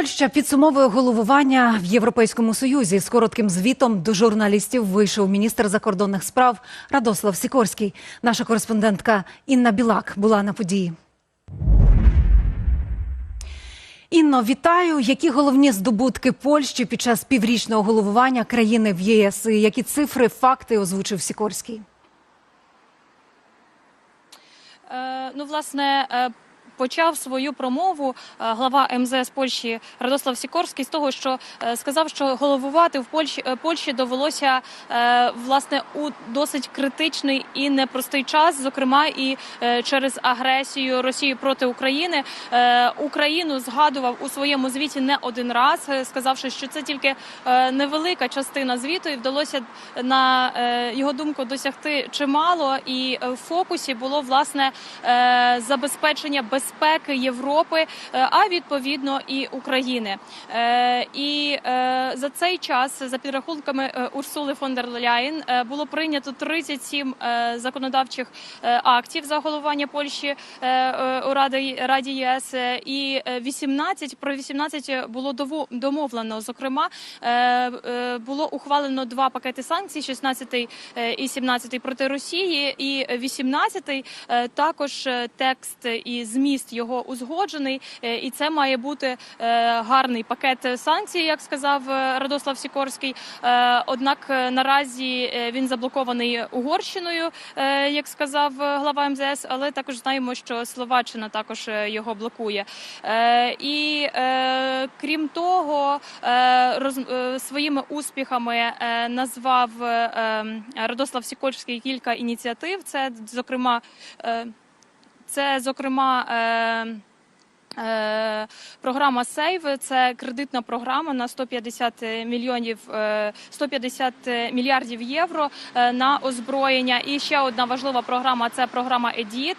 Польща підсумовує головування в Європейському Союзі. З коротким звітом до журналістів вийшов міністр закордонних справ Радослав Сікорський. Наша кореспондентка Інна Білак була на події. Інно, вітаю. Які головні здобутки Польщі під час піврічного головування країни в ЄС? І Які цифри, факти озвучив Сікорський? Е, Ну, власне, е, почав свою промову е, глава МЗС Польщі Радослав Сікорський з того, що е, сказав, що головувати в Польщі е, Польщі довелося власне у досить критичний і непростий час, зокрема і через агресію Росії проти України. Україну згадував у своєму звіті не один раз, сказавши, що це тільки невелика частина звіту, і вдалося на його думку досягти чимало. І в фокусі було власне забезпечення безпеки Європи, е, а відповідно і України. Е, І е, за цей час, за підрахунками Урсули фон дер Ляєн, було прийнято 37 е, законодавчих актів за головування Польщі у Раді Раді ЄС, і е, 18, про 18 було домовлено. Зокрема, було ухвалено два пакети санкцій: 16 е, і 17 проти Росії, і 18 е, також текст і зміст його узгоджений. Е, І це має бути е, гарний пакет санкцій, як сказав е, Радослав Сікорський. Однак наразі він заблокований Угорщиною, як сказав глава МЗС, але також знаємо, що Словаччина також його блокує. І крім того, своїми успіхами назвав е, е, Радослав Сікорський кілька ініціатив. Це зокрема, це зокрема. Е, програма Сейв це кредитна програма на 150 мільйонів е, 150 мільярдів євро е, на озброєння. І ще одна важлива програма це програма ЕДІТ.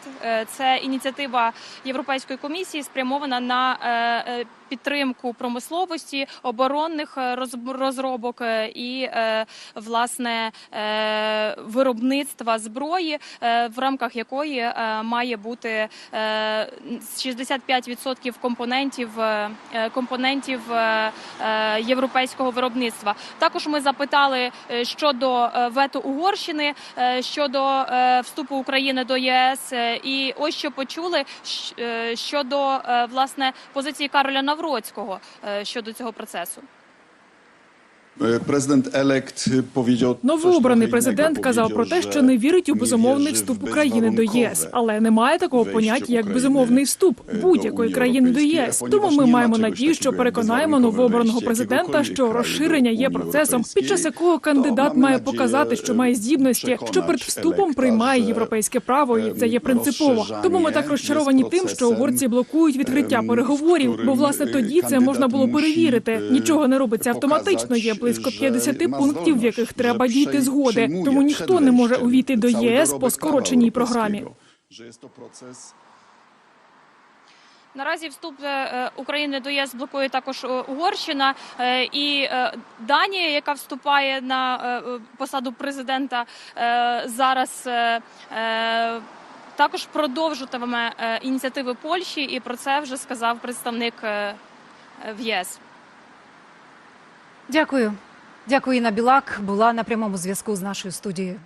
Це ініціатива Європейської комісії, спрямована на підтримку промисловості, оборонних розробок і власне виробництва зброї, в рамках якої має бути 65% 100% компонентів е, е, компонентів е, європейського виробництва. Також ми запитали щодо вето Угорщини щодо вступу України до ЄС, і ось що почули щодо власне позиції Кароля Навроцького щодо цього процесу. Президент елект powiedział Новообраний президент казав про те, що не вірить у безумовний вступ України до ЄС, але немає такого поняття як безумовний вступ будь-якої країни до ЄС. Тому ми маємо надію, що переконаємо новообраного президента, що розширення є процесом, під час якого кандидат має показати, що має здібності, що перед вступом приймає європейське право, і це є принципово. Тому ми так розчаровані тим, що угорці блокують відкриття переговорів, бо власне тоді це можна було перевірити. Нічого не робиться автоматично. Є близько 50 пунктів, в яких треба дійти згоди. Тому ніхто не може увійти до ЄС по скороченій програмі. Наразі вступ е, е, України до єС блокує також е, Угорщина і Данія, яка вступає на посаду президента зараз. Також продовжуватиме ініціативи Польщі, і про це вже сказав представник в ЄС. Дякую. Дякую, Інна Білак. Була на прямому зв'язку з нашою студією.